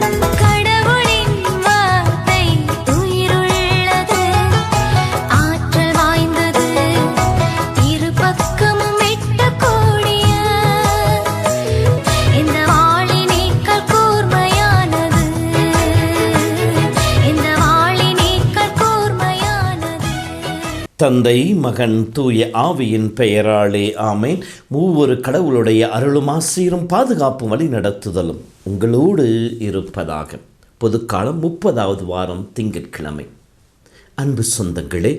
Thank you. தந்தை மகன் தூய ஆவியின் பெயராலே ஆமேன். மூவொரு கடவுளுடைய அருளும் ஆசீரும் பாதுகாப்பும் வழி நடத்துதலும் உங்களோடு இருப்பதாக. பொதுக்காலம் முப்பதாவது வாரம் திங்கட்கிழமை. அன்பு சொந்தங்களே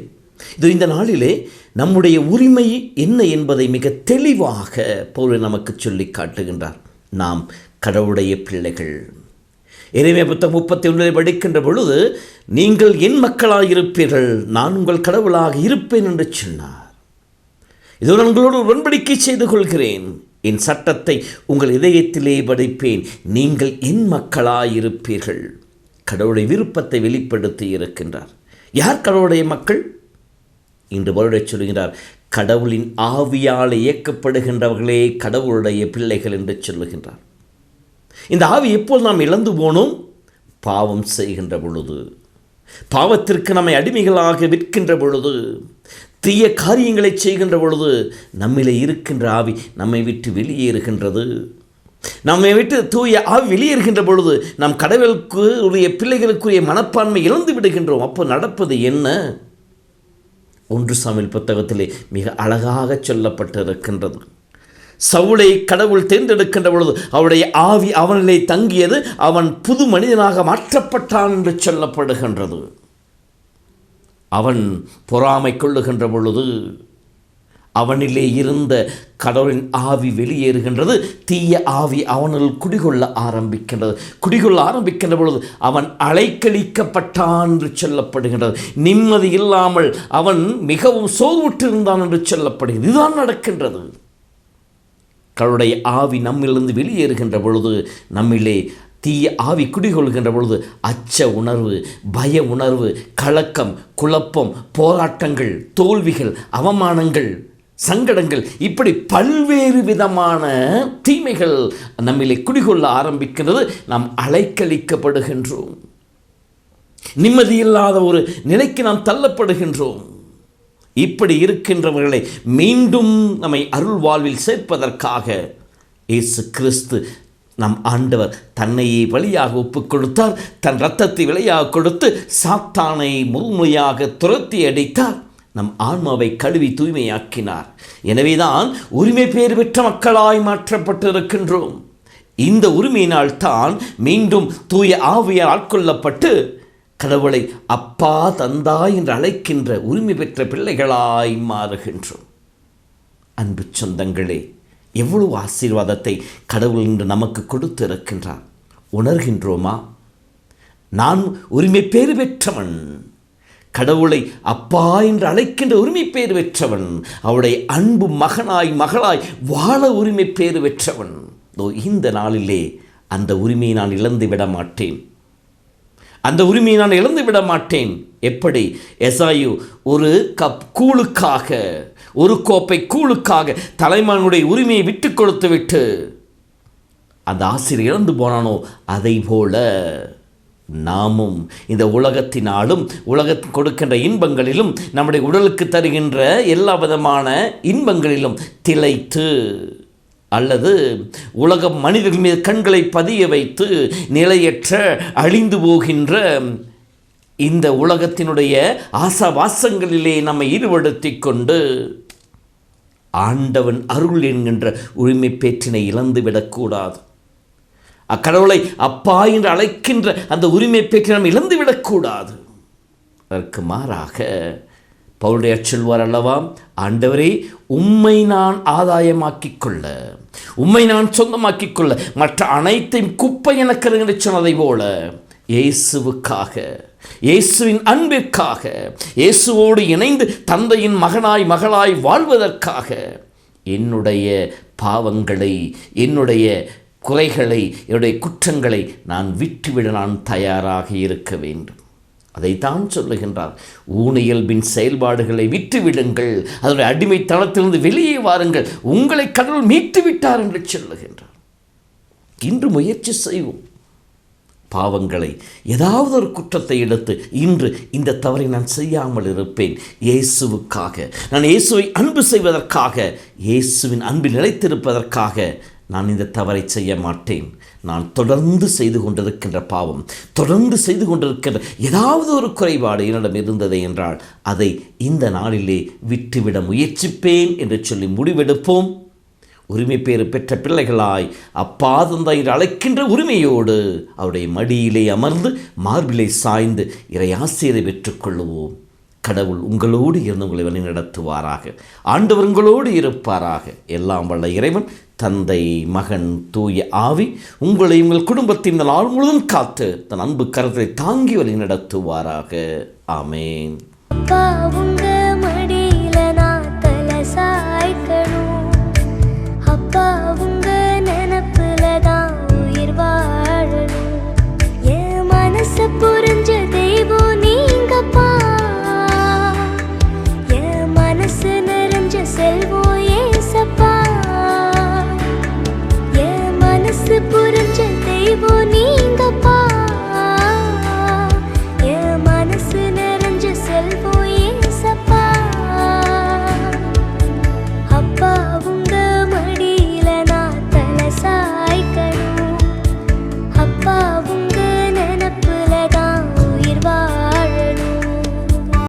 இது இந்த நாளிலே நம்முடைய உரிமை என்ன என்பதை மிக தெளிவாக போல நமக்கு சொல்லி காட்டுகின்றார். நாம் கடவுளுடைய பிள்ளைகள் எனவே புத்தகம் முப்பத்தி ஒன்றில் படிக்கின்ற பொழுது நீங்கள் என் மக்களாக இருப்பீர்கள் நான் உங்கள் கடவுளாக இருப்பேன் என்று சொன்னார். இதோ நான் உங்களோடு உடன்படிக்கை செய்து கொள்கிறேன். என் சட்டத்தை உங்கள் இதயத்திலே படிப்பேன். நீங்கள் என் மக்களாயிருப்பீர்கள். கடவுளுடைய விருப்பத்தை வெளிப்படுத்தி இருக்கின்றார். யார் கடவுளுடைய மக்கள்? இன்று வருடச் சொல்கிறார் கடவுளின் ஆவியால் இயக்கப்படுகின்றவர்களே கடவுளுடைய பிள்ளைகள் என்று சொல்லுகின்றார். இந்த ஆவி எப்போது நாம் இழந்து போனோம்? பாவம் செய்கின்ற பொழுது. பாவத்திற்கு நம்மை அடிமைகளாக விற்கின்ற பொழுது. தீய காரியங்களை செய்கின்ற பொழுது நம்மிலே இருக்கின்ற ஆவி நம்மை விட்டு வெளியேறுகின்றது. நம்மை விட்டு தூய ஆவி வெளியேறுகின்ற பொழுது நம் கடவுளுக்கு உரிய பிள்ளைகளுக்குரிய மனப்பான்மை இழந்து விடுகின்றோம். அப்போ நடப்பது என்ன? ஒன்று சமையல் புத்தகத்திலே மிக அழகாக சொல்லப்பட்டிருக்கின்றது. சவுளை கடவுள் தேர்ந்தெடுக்கின்ற பொழுது அவருடைய ஆவி அவனிலே தங்கியது அவன் புது மனிதனாக மாற்றப்பட்டான் என்று சொல்லப்படுகின்றது. அவன் பொறாமை கொள்ளுகின்ற பொழுது அவனிலே இருந்த கடவுளின் ஆவி வெளியேறுகின்றது தீய ஆவி அவனில் குடிகொள்ள ஆரம்பிக்கின்றது. குடிகொள்ள ஆரம்பிக்கின்ற பொழுது அவன் அலைக்கழிக்கப்பட்டான் என்று சொல்லப்படுகின்றது. நிம்மதி இல்லாமல் அவன் மிகவும் சோர்வுற்றிருந்தான் என்று சொல்லப்படுகிறது. இதுதான் நடக்கின்றது. கருடைய ஆவி நம்மிலிருந்து வெளியேறுகின்ற பொழுது நம்மிலே தீய ஆவி குடிகொள்கின்ற பொழுது அச்ச உணர்வு பய உணர்வு கலக்கம் குழப்பம் போராட்டங்கள் தோல்விகள் அவமானங்கள் சங்கடங்கள் இப்படி பல்வேறு விதமான தீமைகள் நம்மிலே குடிகொள்ள ஆரம்பிக்கின்றது நாம் அலைக்கழிக்கப்படுகின்றோம். நிம்மதியில்லாத ஒரு நிலைக்கு நாம் தள்ளப்படுகின்றோம். இப்படி இருக்கின்றவர்களை மீண்டும் நம்மை அருள் வாழ்வில் சேர்ப்பதற்காக இயேசு கிறிஸ்து நம் ஆண்டவர் தன்னையே வழியாக ஒப்புக் கொடுத்தார். தன் இரத்தத்தை விலையாக கொடுத்து சாத்தானை முழுமையாக துரத்தி அடித்தார். நம் ஆன்மாவை கழுவி தூய்மையாக்கினார். எனவேதான் உரிமை பேர் பெற்ற மக்களாய் மாற்றப்பட்டிருக்கின்றோம். இந்த உரிமையினால் தான் மீண்டும் தூய ஆவியால் ஆட்கொள்ளப்பட்டு கடவுளை அப்பா தந்தா என்று அழைக்கின்ற உரிமை பெற்ற பிள்ளைகளாய் மாறுகின்றோம். அன்பு சொந்தங்களே எவ்வளவு ஆசீர்வாதத்தை கடவுள் இன்று நமக்கு கொடுத்து இருக்கின்றார் உணர்கின்றோமா? நான் உரிமை பேறு பெற்றவன். கடவுளை அப்பா என்று அழைக்கின்ற உரிமை பேறு பெற்றவன். அவருடைய அன்பு மகனாய் மகளாய் வாழ உரிமை பேறு பெற்றவன். இந்த நாளிலே அந்த உரிமையை நான் இழந்து விட மாட்டேன். அந்த உரிமையை நான் இழந்து விட மாட்டேன். எப்படி? எசாயு ஒரு கப் கூழுக்காக ஒரு கோப்பை கூழுக்காக தலைமானுடைய உரிமையை விட்டு கொடுத்து விட்டு அந்த ஆசிரியர் இழந்து போனானோ? அதை போல நாமும் இந்த உலகத்தினாலும் உலகத்து கொடுக்கின்ற இன்பங்களிலும் நம்முடைய உடலுக்கு தருகின்ற எல்லா விதமான இன்பங்களிலும் திளைத்து அல்லது உலகம் மனிதர்கள் மீது கண்களை பதிய வைத்து நிலையற்ற அழிந்து போகின்ற இந்த உலகத்தினுடைய ஆசாவாசங்களிலே நம்மை ஈடுபடுத்தி கொண்டு ஆண்டவன் அருள் என்கின்ற உரிமை பேற்றினை இழந்துவிடக்கூடாது அக்கடவுளை அப்பா என்று அழைக்கின்ற அந்த உரிமை பேற்றை நாம் இழந்துவிடக்கூடாது அதற்கு மாறாக பவுலுடைய சொல்வார் அல்லவா? ஆண்டவரே உம்மை நான் ஆதாயமாக்கிக் கொள்ள உம்மை நான் சொந்தமாக்கிக் கொள்ள மற்ற அனைத்தையும் குப்பை எனக்கு சொன்னதை போல இயேசுவுக்காக இயேசுவின் அன்பிற்காக இயேசுவோடு இணைந்து தந்தையின் மகனாய் மகளாய் வாழ்வதற்காக என்னுடைய பாவங்களை என்னுடைய குறைகளை என்னுடைய குற்றங்களை நான் விட்டுவிட நான் தயாராக இருக்க வேண்டும். அதைத்தான் சொல்லுகின்றார். ஊனியல்பின் செயல்பாடுகளை விட்டுவிடுங்கள். அதனுடைய அடிமைத்தனத்திலிருந்து வெளியே வாருங்கள். உங்களை கடவுள் மீட்டு விட்டார் என்று சொல்லுகின்றார். இன்று முயற்சி செய்வோம். பாவங்களை ஏதாவது ஒரு குற்றத்தை எடுத்து இன்று இந்த தவறை நான் செய்யாமல் இருப்பேன். இயேசுவுக்காக. நான் இயேசுவை அன்பு செய்வதற்காக இயேசுவின் அன்பில் நிலைத்திருப்பதற்காக நான் இந்த தவறை செய்ய மாட்டேன். நான் தொடர்ந்து செய்து கொண்டிருக்கின்ற பாவம் தொடர்ந்து செய்து கொண்டிருக்கின்ற ஏதாவது ஒரு குறைபாடு என்னிடம் இருந்தது என்றால் அதை இந்த நாளிலே விட்டுவிட முயற்சிப்பேன் என்று சொல்லி முடிவெடுப்போம். உரிமை பேறு பெற்ற பிள்ளைகளாய் அப்பா தந்தை அழைக்கின்ற உரிமையோடு அவருடைய மடியிலே அமர்ந்து மார்பிலை சாய்ந்து இறை ஆசிரியரை பெற்றுக்கொள்ளுவோம் கடவுள் உங்களோடு இருந்து உங்களை வழி நடத்துவாராக ஆண்டவர் உங்களோடு இருப்பாராக. எல்லாம் வல்ல இறைவன் தந்தை மகன் தூய ஆவி உங்களை உங்கள் குடும்பத்தின் இந்த நாள் முழுவதும் காத்து தன் அன்பு கருத்தை தாங்கி வழி நடத்துவாராக. ஆமேன்.